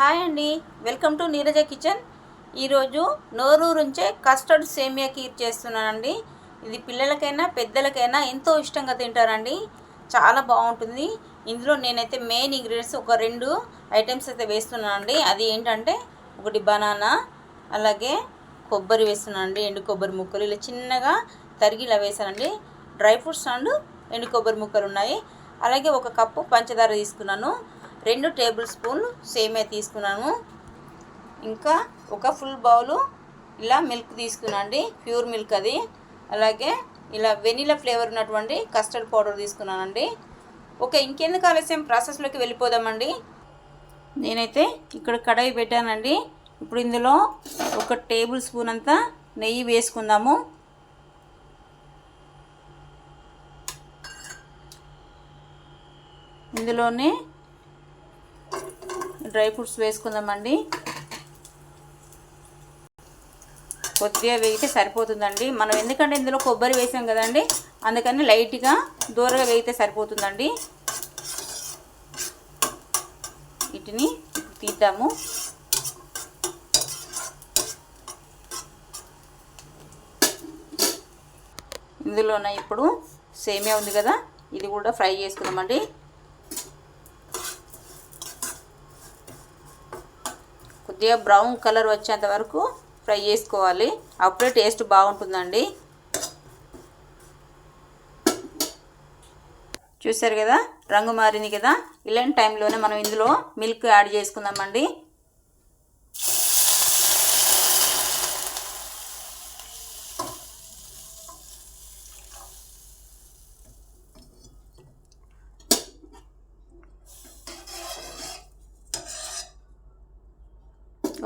Hi అండి. Welcome to Neeraja kitchen. ఈరోజు నోరూరుంచే కస్టర్డ్ సేమియా కీర్ చేస్తున్నానండి. ఇది పిల్లలకైనా పెద్దలకైనా ఎంతో ఇష్టంగా తింటారండి. చాలా బాగుంటుంది. ఇందులో నేనైతే మెయిన్ ఇంగ్రీడియంట్స్ ఒక రెండు ఐటమ్స్ అయితే వేస్తున్నానండి. అది ఏంటంటే ఒకటి బనానా అలాగే కొబ్బరి వేస్తున్నానండి. ఎండు కొబ్బరి ముక్కలు. ఇలా చిన్నగా తరిగి ఇలా వేసానండి డ్రై ఫ్రూట్స్ అండ్ ఎండు కొబ్బరి ముక్కలు ఉన్నాయి అలాగే ఒక కప్పు పంచదార తీసుకున్నాను. రెండు టేబుల్ స్పూన్ సేమియా తీసుకున్నాను. ఇంకా ఒక ఫుల్ బౌలు ఇలా మిల్క్ తీసుకున్నాండి ప్యూర్ మిల్క్ అది. అలాగే ఇలా వెనీలా ఫ్లేవర్ ఉన్నటువంటి కస్టర్డ్ పౌడర్ తీసుకున్నానండి. ఓకే ఇంకెందుకు ఆలస్యం? ప్రాసెస్లోకి వెళ్ళిపోదామండి. నేనైతే ఇక్కడ కడాయి పెట్టానండి. ఇప్పుడు ఇందులో ఒక టేబుల్ స్పూన్ అంతా నెయ్యి వేసుకుందాము. ఇందులోనే డ్రై ఫ్రూట్స్ వేసుకుందామండి. కొద్దిగా వేగితే సరిపోతుందండి. మనం ఎందుకంటే ఇందులో కొబ్బరి వేసాం కదండి అందుకని లైట్గా దూరగా వేగితే సరిపోతుందండి. వీటిని తీద్దాము. ఇందులోన ఇప్పుడు సేమియా ఉంది కదా ఇది కూడా ఫ్రై చేసుకుందామండి. కొద్దిగా బ్రౌన్ కలర్ వచ్చేంత వరకు ఫ్రై చేసుకోవాలి. అప్పుడే టేస్ట్ బాగుంటుందండి. చూసారు కదా? రంగు మారింది కదా? ఇలాంటి టైంలోనే మనం ఇందులో మిల్క్ యాడ్ చేసుకుందామండి.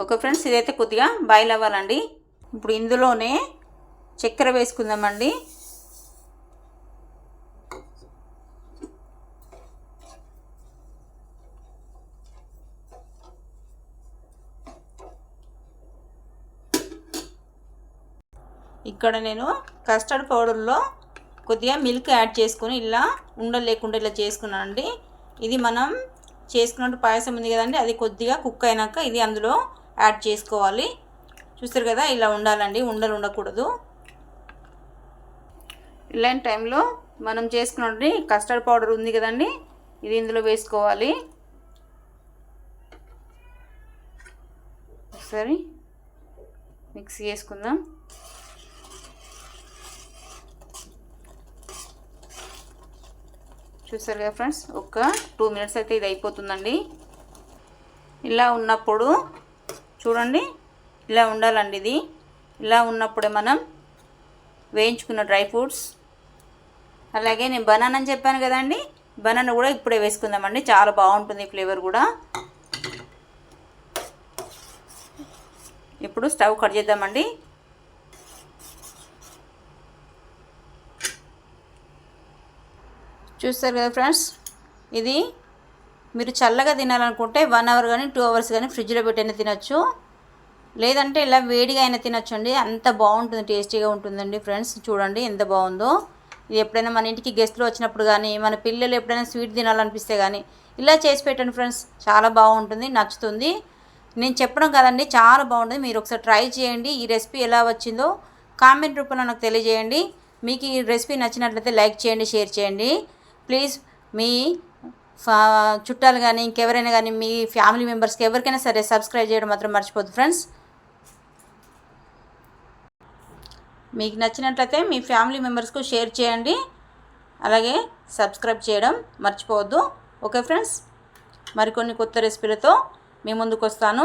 ఓకే ఫ్రెండ్స్ ఇదైతే కొద్దిగా బాయిల్ అవ్వాలండి. ఇప్పుడు ఇందులోనే చక్కెర వేసుకుందామండి. ఇక్కడ నేను కస్టర్డ్ పౌడర్లో కొద్దిగా మిల్క్ యాడ్ చేసుకొని ఇలా ఉండలేకుండా ఇలా చేసుకున్నానండి. ఇది మనం చేసుకున్నట్టు పాయసం ఉంది కదండి అది కొద్దిగా కుక్ అయినాక ఇది అందులో యాడ్ చేసుకోవాలి. చూస్తారు కదా ఇలా ఉండాలండి ఉండలు ఉండకూడదు. ఇలాంటి టైంలో మనం చేసుకున్నట్టు కస్టర్డ్ పౌడర్ ఉంది కదండి ఇది ఇందులో వేసుకోవాలి. ఒకసారి మిక్స్ చేసుకుందాం. చూసారు కదా ఫ్రెండ్స్ ఒక టూ మినిట్స్ అయితే ఇది అయిపోతుందండి. ఇలా ఉన్నప్పుడు చూడండి ఇలా ఉండాలండి ఇది. ఇలా ఉన్నప్పుడే మనం వేయించుకున్న డ్రై ఫ్రూట్స్. అలాగే నేను బనానా అని చెప్పాను కదండి బనానా కూడా ఇప్పుడే వేసుకుందామండి. చాలా బాగుంటుంది ఫ్లేవర్ కూడా. ఇప్పుడు స్టవ్ కట్ చేద్దామండి. చూస్తారు కదా ఫ్రెండ్స్ ఇది మీరు చల్లగా తినాలనుకుంటే వన్ అవర్ కానీ టూ అవర్స్ కానీ ఫ్రిడ్జ్లో పెట్టైనా తినొచ్చు. లేదంటే ఇలా వేడిగా అయినా తినచ్చు అండి అంత బాగుంటుంది టేస్టీగా ఉంటుందండి ఫ్రెండ్స్. చూడండి ఎంత బాగుందో. ఇది ఎప్పుడైనా మన ఇంటికి గెస్ట్లు వచ్చినప్పుడు కానీ మన పిల్లలు ఎప్పుడైనా స్వీట్ తినాలనిపిస్తే కానీ ఇలా చేసి పెట్టండి ఫ్రెండ్స్. చాలా బాగుంటుంది నచ్చుతుంది. నేను చెప్పడం కదండి చాలా బాగుంటుంది. మీరు ఒకసారి ట్రై చేయండి ఈ రెసిపీ ఎలా వచ్చిందో. కామెంట్ రూపంలో నాకు తెలియజేయండి. మీకు ఈ రెసిపీ నచ్చినట్లయితే లైక్ చేయండి షేర్ చేయండి. ప్లీజ్ మీ చుట్టాలు కానీ ఇంకెవరైనా కానీ మీ ఫ్యామిలీ మెంబర్స్కి ఎవరికైనా సరే సబ్స్క్రైబ్ చేయడం మాత్రం మర్చిపోద్దు ఫ్రెండ్స్. మీకు నచ్చినట్లయితే మీ ఫ్యామిలీ మెంబర్స్కు షేర్ చేయండి. అలాగే సబ్స్క్రైబ్ చేయడం మర్చిపోవద్దు. Okay friends. మరికొన్ని కొత్త రెసిపీలతో మీ ముందుకు వస్తాను